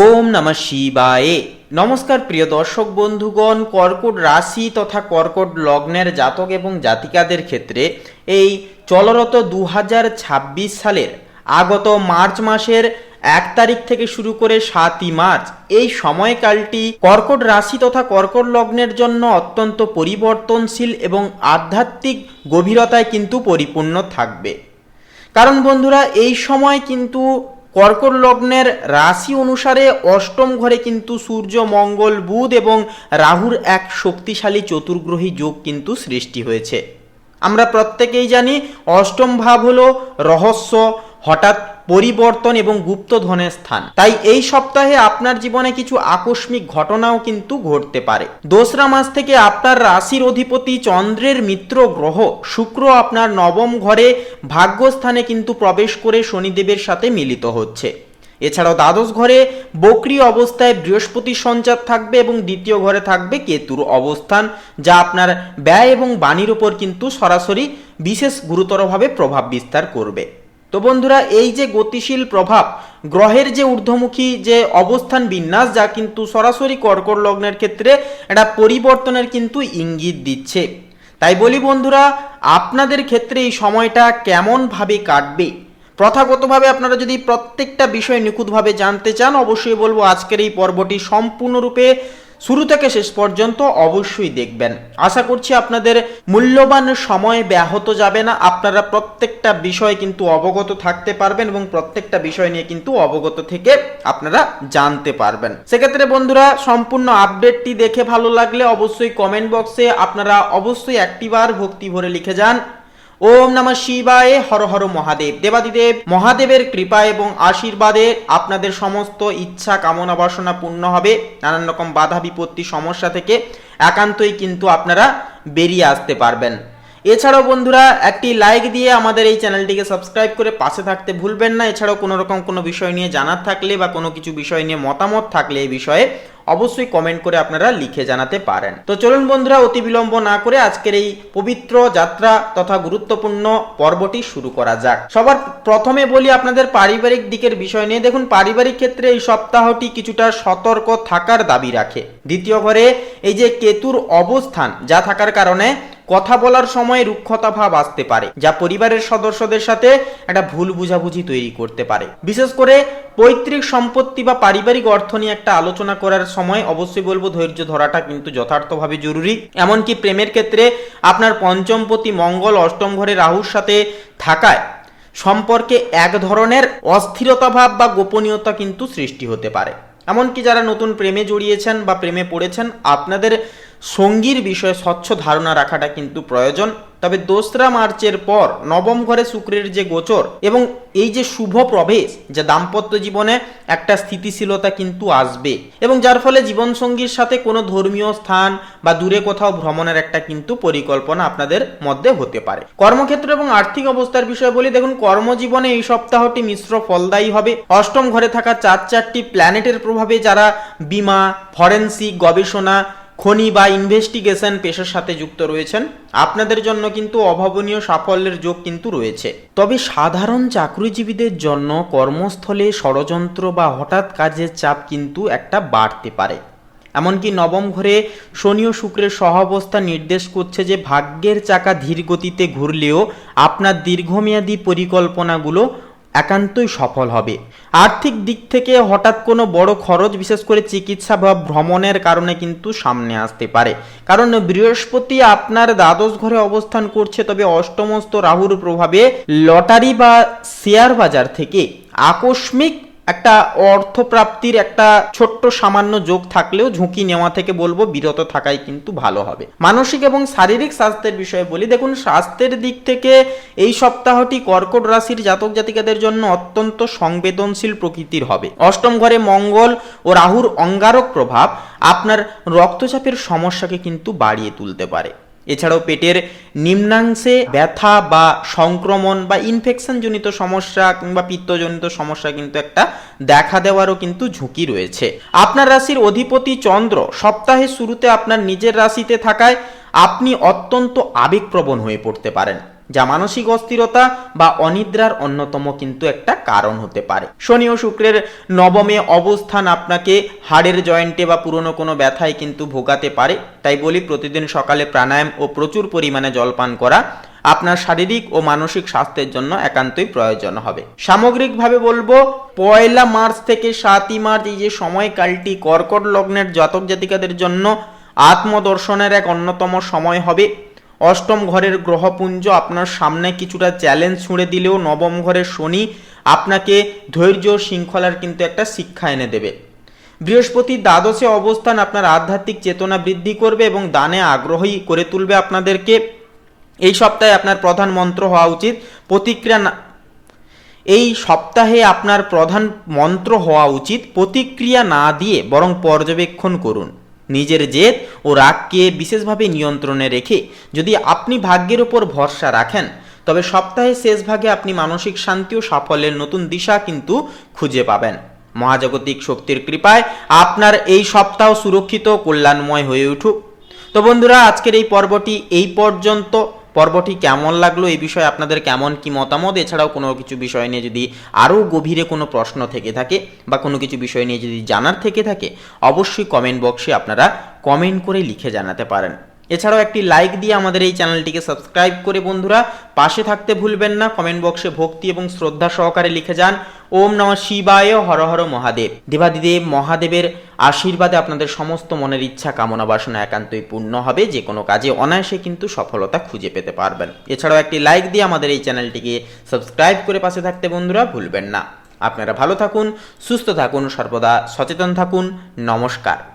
ওম নমঃ শিবায়ে। নমস্কার প্রিয় দর্শক বন্ধুগণ, কর্কট রাশি তথা কর্কট লগ্নের জাতক এবং জাতিকাদের ক্ষেত্রে এই চলরত দু হাজার ছাব্বিশ সালের আগত মার্চ মাসের এক তারিখ থেকে শুরু করে সাতই মার্চ, এই সময়কালটি কর্কট রাশি তথা কর্কট লগ্নের জন্য অত্যন্ত পরিবর্তনশীল এবং আধ্যাত্মিক গভীরতায় কিন্তু পরিপূর্ণ থাকবে। কারণ বন্ধুরা, এই সময় কিন্তু কর্কট লগ্নের রাশি অনুসারে অষ্টম ঘরে কিন্তু সূর্য, মঙ্গল, বুধ এবং রাহুর এক শক্তিশালী চতুর্গ্রহী যোগ কিন্তু সৃষ্টি হয়েছে। আমরা প্রত্যেকেই জানি অষ্টম ভাব হলো রহস্য, হঠাৎ পরিবর্তন এবং গুপ্তধনের স্থান। তাই এই সপ্তাহে আপনার জীবনে কিছু আকস্মিক ঘটনাও কিন্তু ঘটতে পারে। দোসরা মাস থেকে আপনার রাশির অধিপতি চন্দ্রের মিত্র গ্রহ শুক্র আপনার নবম ঘরে ভাগ্যস্থানে কিন্তু প্রবেশ করে শনিদেবের সাথে মিলিত হচ্ছে। এছাড়াও দ্বাদশ ঘরে বক্রি অবস্থায় বৃহস্পতির সঞ্চার থাকবে এবং দ্বিতীয় ঘরে থাকবে কেতুর অবস্থান, যা আপনার ব্যয় এবং বাণীর উপর কিন্তু সরাসরি বিশেষ গুরুতরভাবে প্রভাব বিস্তার করবে। তো বন্ধুরা, এই যে গতিশীল প্রভাব, গ্রহের যে ঊর্ধ্বমুখী যে অবস্থান বিন্যাস, যা কিন্তু সরাসরি কর্কট লগ্নের ক্ষেত্রে একটা পরিবর্তনের কিন্তু ইঙ্গিত দিচ্ছে। তাই বলি বন্ধুরা, আপনাদের ক্ষেত্রে এই সময়টা কেমনভাবে কাটবে? প্রথাগতভাবে আপনারা যদি প্রত্যেকটা বিষয় নিখুঁতভাবে জানতে চান, অবশ্যই বলব আজকের এই পর্বটি সম্পূর্ণরূপে শুরু থেকে শেষ পর্যন্ত অবশ্যই দেখবেন। আশা করছি আপনাদের মূল্যবান সময় ব্যাহত যাবে না। আপনারা প্রত্যেকটা বিষয় কিন্তু অবগত থাকতে পারবেন এবং প্রত্যেকটা বিষয় নিয়ে কিন্তু অবগত থেকে আপনারা জানতে পারবেন। সেক্ষেত্রে বন্ধুরা, সম্পূর্ণ আপডেটটি দেখে ভালো লাগলে অবশ্যই কমেন্ট বক্সে আপনারা অবশ্যই একটিবার ভক্তি ভরে লিখে যান। ওম নমঃ শিবায়, হর হর মহাদেব। দেবাদিদেব, মহাদেবের কৃপা এবং আশীর্বাদে আপনাদের সমস্ত ইচ্ছা, কামনা, বাসনা পূর্ণ হবে। নানান রকম বাধা, বিপত্তি, সমস্যা থেকে একান্তই কিন্তু আপনারা বেরিয়ে আসতে পারবেন। এছাড়াও বন্ধুরা, একটি লাইক দিয়ে আমাদের এই চ্যানেলটিকে সাবস্ক্রাইব করে পাশে থাকতে ভুলবেন না। এছাড়াও কোনো রকম কোনো বিষয় নিয়ে জানার থাকলে বা কোনো কিছু বিষয় নিয়ে মতামত থাকলে এই বিষয়ে অবশ্যই কমেন্ট করে আপনারা লিখে জানাতে পারেন। তো চলুন বন্ধুরা, অতি বিলম্ব না করে আজকের এই পবিত্র যাত্রা তথা গুরুত্বপূর্ণ পর্বটি শুরু করা যাক। সবার প্রথমে বলি আপনাদের পারিবারিক দিকের বিষয় নিয়ে। দেখুন, পারিবারিক ক্ষেত্রে এই সপ্তাহটি কিছুটা সতর্ক থাকার দাবি রাখে। দ্বিতীয় ঘরে এই যে কেতুর অবস্থান, যা থাকার কারণে কথা বলার সময় রুক্ষতা ভাব আসতে পারে, যা পরিবারের সদস্যদের সাথে একটা ভুল বুঝাবুঝি তৈরি করতে পারে। বিশেষ করে পৈতৃক সম্পত্তি বা পারিবারিক অর্থ নিয়ে একটা আলোচনা করার সময় অবশ্যই বলব ধৈর্য ধরাটা কিন্তু যথার্থভাবে জরুরি। এমনকি প্রেমের ক্ষেত্রে আপনার পঞ্চমপতি মঙ্গল অষ্টম ঘরে রাহুর সাথে থাকায় সম্পর্কে এক ধরনের অস্থিরতা ভাব বা গোপনীয়তা কিন্তু সৃষ্টি হতে পারে। এমনকি যারা নতুন প্রেমে জড়িয়েছেন বা প্রেমে পড়েছেন, আপনাদের সঙ্গীর বিষয়ে স্বচ্ছ ধারণা রাখাটা কিন্তু প্রয়োজন। তবে দোসরা মার্চের পর নবম ঘরে শুক্রের যে গোচর এবং এই যে শুভ প্রবেশ, যে দাম্পত্য জীবনে একটা স্থিতিশীলতা কিন্তু আসবে এবং যার ফলে জীবনসঙ্গীর সাথে কোনো ধর্মীয় স্থান বা দূরে কোথাও ভ্রমণের একটা কিন্তু পরিকল্পনা আপনাদের মধ্যে হতে পারে। কর্মক্ষেত্র এবং আর্থিক অবস্থার বিষয়ে বলি, দেখুন, কর্মজীবনে এই সপ্তাহটি মিশ্র ফলদায়ী হবে। অষ্টম ঘরে থাকা চার চারটি প্ল্যানেটের প্রভাবে যারা বিমা, ফরেন্সিক গবেষণা খনি বা ইনভেস্টিগেশন পেশার সাথে যুক্ত রয়েছেন। আপনাদের জন্য কিন্তু অভাবনীয় সাফল্যের যোগ কিন্তু রয়েছে। তবে সাধারণ চাকরিজীবীদের জন্য কর্মস্থলে ষড়যন্ত্র বা হঠাৎ কাজের চাপ কিন্তু একটা বাড়তে পারে। এমনকি নবম ঘরে শনি ও শুক্রের সহাবস্থা নির্দেশ করছে যে ভাগ্যের চাকা ধীর গতিতে ঘুরলেও আপনার দীর্ঘমেয়াদী পরিকল্পনাগুলো একান্তই সফল হবে। আর্থিক দিক থেকে হঠাৎ কোনো বড় খরচ, বিশেষ করে চিকিৎসা বা ভ্রমণের কারণে কিন্তু সামনে আসতে পারে। কারণ বৃহস্পতি আপনার দ্বাদশ ঘরে অবস্থান করছে, তবে অষ্টমস্ত রাহুর প্রভাবে লটারি বা শেয়ার বাজার থেকে আকস্মিক একটা অর্থপ্রাপ্তির একটা ছোট্ট সামান্য যোগ থাকলেও ঝুঁকি নেওয়া থেকে বলব বিরত থাকাই কিন্তু ভালো হবে। মানসিক এবং শারীরিক স্বাস্থ্যের বিষয়ে বলি, দেখুন স্বাস্থ্যের দিক থেকে এই সপ্তাহটি কর্কট রাশির জাতক জাতিকাদের জন্য অত্যন্ত সংবেদনশীল প্রকৃতির হবে। অষ্টম ঘরে মঙ্গল ও রাহুর অঙ্গারক প্রভাব আপনার রক্তচাপের সমস্যাকে কিন্তু বাড়িয়ে তুলতে পারে। এছাড়াও পেটের নিম্নাংশে ব্যথা বা সংক্রমণ বা ইনফেকশন জনিত সমস্যা কিংবা পিত্তজনিত সমস্যা কিন্তু একটা দেখা দেওয়ারও কিন্তু ঝুঁকি রয়েছে। আপনার রাশির অধিপতি চন্দ্র সপ্তাহের শুরুতে আপনার নিজের রাশিতে থাকায় আপনি অত্যন্ত আবেগপ্রবণ হয়ে পড়তে পারেন। যা মানসিক অস্থিরতা বা অনিদ্রার অন্যতম কিন্তু একটা কারণ হতে পারে। শনি ও শুক্রের নবমে অবস্থান আপনাকে হাড়ের জয়েন্টে বা পুরনো কোনো ব্যথায় কিন্তু ভোগাতে পারে। তাই বলি প্রতিদিন সকালে প্রাণায়াম ও প্রচুর পরিমাণে জলপান করা আপনার শারীরিক ও মানসিক স্বাস্থ্যের জন্য একান্তই প্রয়োজন হবে। সামগ্রিকভাবে বলব, পয়লা মার্চ থেকে সাতই মার্চ এই যে সময়কালটি কর্কট লগ্নের জাতক জাতিকাদের জন্য আত্মদর্শনের এক অন্যতম সময় হবে। অষ্টম ঘরের গ্রহপুঞ্জ আপনার সামনে কিছুটা চ্যালেঞ্জ ছুঁড়ে দিলেও নবম ঘরের শনি আপনাকে ধৈর্য শৃঙ্খলার কিন্তু একটা শিক্ষা এনে দেবে। বৃহস্পতি দ্বাদশে অবস্থান আপনার আধ্যাত্মিক চেতনা বৃদ্ধি করবে এবং দানে আগ্রহী করে তুলবে আপনাদেরকে। এই সপ্তাহে আপনার প্রধান মন্ত্র হওয়া উচিত, প্রতিক্রিয়া এই সপ্তাহে আপনার প্রধান মন্ত্র হওয়া উচিত, প্রতিক্রিয়া না দিয়ে বরং পর্যবেক্ষণ করুন। নিজের জেদ ও রাগকে বিশেষভাবে নিয়ন্ত্রণে রেখে যদি আপনি ভাগ্যের ওপর ভরসা রাখেন, তবে সপ্তাহের শেষ ভাগে আপনি মানসিক শান্তি ও সাফল্যের নতুন দিশা কিন্তু খুঁজে পাবেন। মহাজাগতিক শক্তির কৃপায় আপনার এই সপ্তাহ সুরক্ষিত কল্যাণময় হয়ে উঠুক। তো বন্ধুরা, আজকের এই পর্বটি এই পর্যন্ত। পর্বটি কেমন লাগল, এই বিষয়ে আপনাদের কেমন কি মতামত? এছাড়াও কোনো কিছু বিষয় নিয়ে যদি আরও গভীরে কোনো প্রশ্ন থেকে থাকে বা কোনো কিছু বিষয় নিয়ে যদি জানার থেকে থাকে, অবশ্যই কমেন্ট বক্সে আপনারা কমেন্ট করে লিখে জানাতে পারেন। এছাড়াও একটি লাইক দিয়ে আমাদের এই চ্যানেলটিকে সাবস্ক্রাইব করে বন্ধুরা, পাশে থাকতে ভুলবেন না কমেন্ট বক্সে ভক্তি এবং শ্রদ্ধা সহকারে লিখে যান। ওম নমঃ শিবায়, হর হর মহাদেব। দেবাদিদেব মহাদেবের আশীর্বাদে আপনাদের সমস্ত মনের ইচ্ছা, কামনা, বাসনা একান্তই পূর্ণ হবে। যে কোনো কাজে অনায়াসে কিন্তু সফলতা খুঁজে পেতে পারবেন। এছাড়াও একটি লাইক দিয়ে আমাদের এই চ্যানেলটিকে সাবস্ক্রাইব করে পাশে থাকতে বন্ধুরা, ভুলবেন না। আপনারা ভালো থাকুন, সুস্থ থাকুন, সর্বদা সচেতন থাকুন। নমস্কার।